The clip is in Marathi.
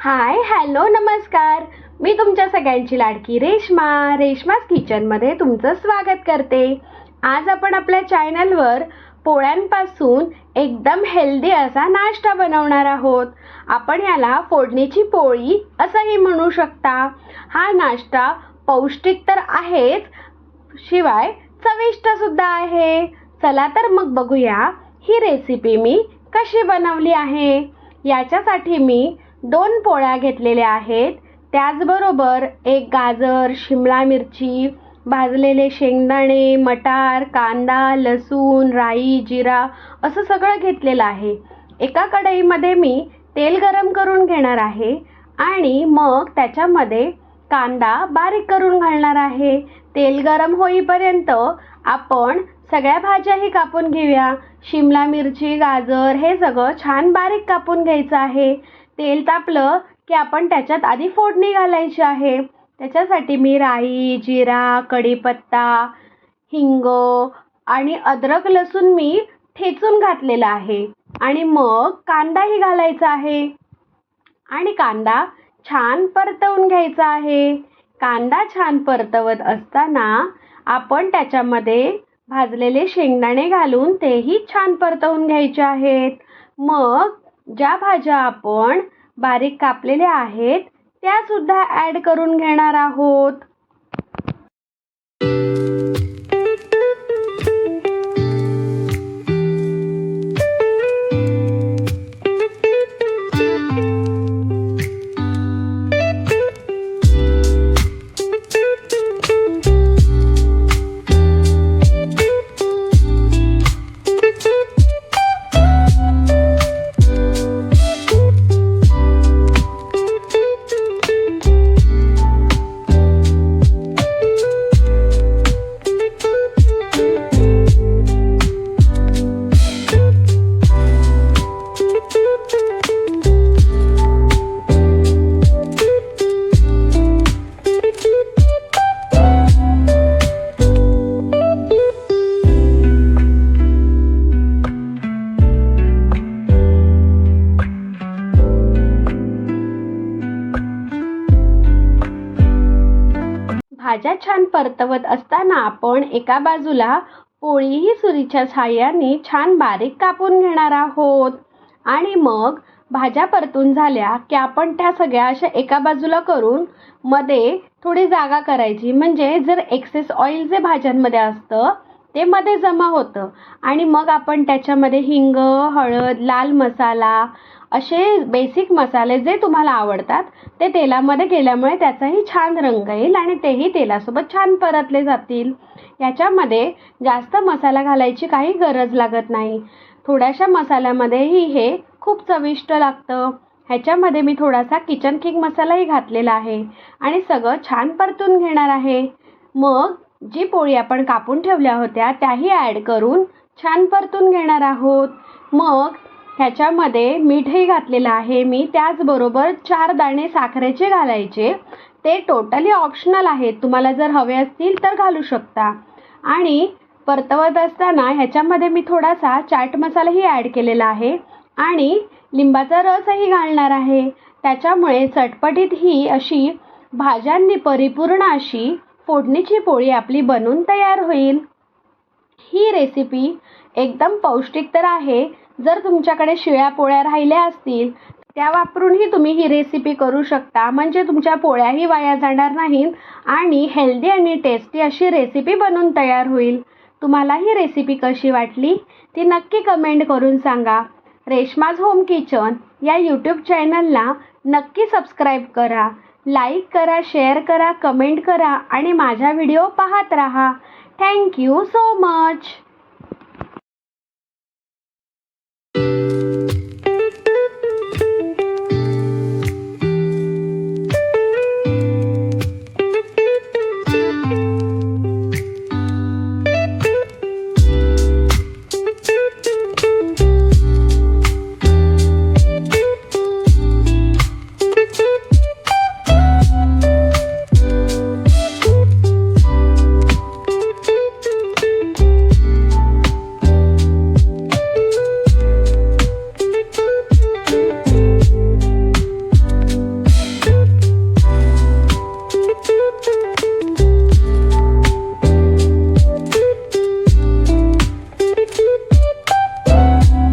हाय हॅलो नमस्कार. मी तुमच्या सगळ्यांची लाडकी रेश्मा रेश्मास किचनमध्ये तुमचं स्वागत करते. आज आपण आपल्या चॅनलवर पोळ्यांपासून एकदम हेल्दी असा नाश्ता बनवणार आहोत. आपण याला फोडणीची पोळी असंही म्हणू शकता. हा नाश्ता पौष्टिक तर आहेच शिवाय चविष्टसुद्धा आहे. चला तर मग बघूया ही रेसिपी मी कशी बनवली आहे. याच्यासाठी मी दोन पोळ्या घेतलेल्या आहेत. त्याचबरोबर एक गाजर शिमला मिरची भाजलेले शेंगदाणे मटार कांदा लसूण राई जिरा असं सगळं घेतलेलं आहे. एका कढईमध्ये मी तेल गरम करून घेणार आहे आणि मग त्याच्यामध्ये कांदा बारीक करून घालणार आहे. तेल गरम होईपर्यंत आपण सगळ्या भाज्याही कापून घेऊया. शिमला मिरची गाजर हे सगळं छान बारीक कापून घ्यायचं आहे. तेल तापलं की आपण त्याच्यात आधी फोडणी घालायची आहे. त्याच्यासाठी मी राई जिरा कढीपत्ता हिंग आणि अद्रक लसूण मी ठेचून घातलेला आहे. आणि मग कांदाही घालायचा आहे. आणि कांदा छान परतवून घ्यायचा आहे. कांदा छान परतवत असताना आपण त्याच्यामध्ये भाजलेले शेंगदाणे घालून तेही छान परतवून घ्यायचे आहेत. मग ज्या भाज्या आपण बारीक कापलेल्या आहेत त्या सुद्धा ॲड करून घेणार आहोत. भाज्या छान परतवत असताना आपण एका बाजूला पोळीही सुरीच्या सहाय्याने छान बारीक कापून घेणार आहोत. आणि मग भाज्या परतून झाल्या की आपण त्या सगळ्या अशा एका बाजूला करून मध्ये थोडी जागा करायची. म्हणजे जर एक्सेस ऑइल जे भाज्यांमध्ये असतं ते मध्ये जमा होतं. आणि मग आपण त्याच्यामध्ये हिंग हळद लाल मसाला असे बेसिक मसाले जे तुम्हाला आवडतात ते तेलामध्ये गेल्यामुळे त्याचाही छान रंग येईल आणि तेही तेलासोबत छान परतले जातील. याच्यामध्ये जास्त मसाला घालायची काही गरज लागत नाही. थोड्याशा मसाल्यामध्येही हे खूप चविष्ट लागतं. ह्याच्यामध्ये मी थोडासा किचन किंग मसालाही घातलेला आहे आणि सगळं छान परतून घेणार आहे. मग जी पोळी आपण कापून ठेवल्या होत्या त्याही ॲड करून छान परतून घेणार आहोत. मग ह्याच्यामध्ये मीठही घातलेलं आहे. मी त्याचबरोबर चार दाणे साखरेचे घालायचे. ते टोटली ऑप्शनल आहेत. तुम्हाला जर हवे असतील तर घालू शकता. आणि परतवत असताना ह्याच्यामध्ये मी थोडासा चाट मसालाही ॲड केलेला आहे. आणि लिंबाचा रसही घालणार आहे. त्याच्यामुळे चटपटीत ही अशी भाज्यांनी परिपूर्ण अशी फोडणीची पोळी आपली बनून तयार होईल. ही रेसिपी एकदम पौष्टिक तर आहे. जर तुमच्याकडे शिळ्या पोळ्या राहिल्या असतील त्या वापरूनही तुम्ही ही रेसिपी करू शकता. म्हणजे तुमच्या पोळ्याही वाया जाणार नाहीत आणि हेल्दी आणि टेस्टी अशी रेसिपी बनून तयार होईल. तुम्हाला ही रेसिपी कशी वाटली ती नक्की कमेंट करून सांगा. रेश्माज होम किचन या यूट्यूब चॅनलला नक्की सबस्क्राईब करा. लाईक करा शेअर करा कमेंट करा आणि माझा व्हिडिओ पाहत राहा. Thank you so much